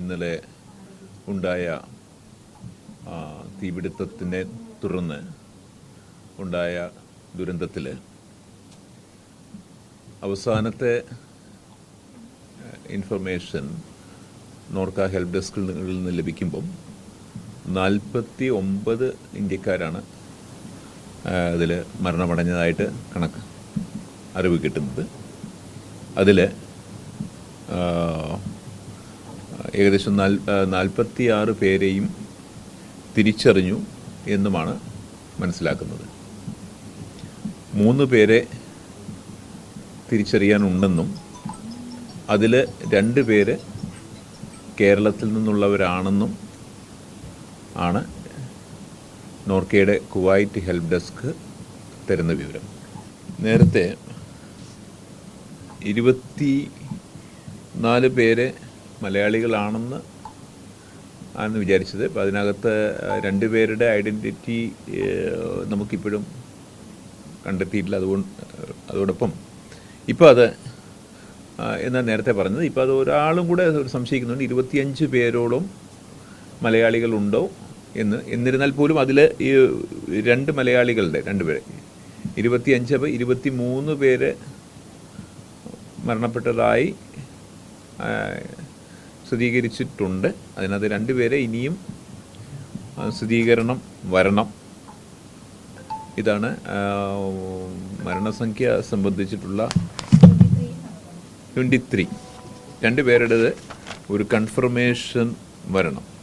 ഇന്നലെ ഉണ്ടായ തീപിടുത്തത്തിനെ തുടർന്ന് ഉണ്ടായ ദുരന്തത്തിൽ അവസാനത്തെ ഇൻഫർമേഷൻ നോർക്ക ഹെൽപ്പ് ഡെസ്കിൽ നിന്ന് ലഭിക്കുമ്പം നാൽപ്പത്തി ഒമ്പത് ഇന്ത്യക്കാരാണ് അതിൽ മരണമടഞ്ഞതായിട്ട് കണക്ക് അറിവ് കിട്ടുന്നത്. അതിൽ ഏകദേശം നാൽ നാൽപ്പത്തി ആറ് പേരെയും തിരിച്ചറിഞ്ഞു എന്നുമാണ് മനസ്സിലാക്കുന്നത്. മൂന്ന് പേരെ തിരിച്ചറിയാനുണ്ടെന്നും അതിൽ രണ്ട് പേര് കേരളത്തിൽ നിന്നുള്ളവരാണെന്നും ആണ് നോർക്കയുടെ കുവൈറ്റ് ഹെൽപ്പ് ഡെസ്ക് തരുന്ന വിവരം. നേരത്തെ ഇരുപത്തി നാല് പേര് മലയാളികളാണെന്ന് ആണ് വിചാരിച്ചത്. അപ്പോൾ അതിനകത്ത് രണ്ട് പേരുടെ ഐഡന്റിറ്റി നമുക്കിപ്പോഴും കണ്ടെത്തിയിട്ടില്ല. അതുകൊണ്ട് അതോടൊപ്പം ഇപ്പോൾ അത് എന്നാൽ എന്നാ നേരത്തെ പറഞ്ഞത് ഇപ്പോൾ അത് ഒരാളും കൂടെ സംശയിക്കുന്നുണ്ട്. ഇരുപത്തിയഞ്ച് പേരോളം മലയാളികളുണ്ടോ എന്ന്. എന്നിരുന്നാൽ പോലും അതിൽ ഈ രണ്ട് മലയാളികളുടെ രണ്ട് പേര് ഇരുപത്തിയഞ്ച് അപ്പോൾ ഇരുപത്തി മൂന്ന് പേര് മരണപ്പെട്ടതായി സ്ഥിരീകരിച്ചിട്ടുണ്ട്. അതിനകത്ത് രണ്ടുപേരെ ഇനിയും സ്ഥിരീകരണം വരണം. ഇതാണ് മരണസംഖ്യ സംബന്ധിച്ചിട്ടുള്ള ട്വന്റി ത്രീ. രണ്ട് പേരുടേത് ഒരു കൺഫർമേഷൻ വരണം.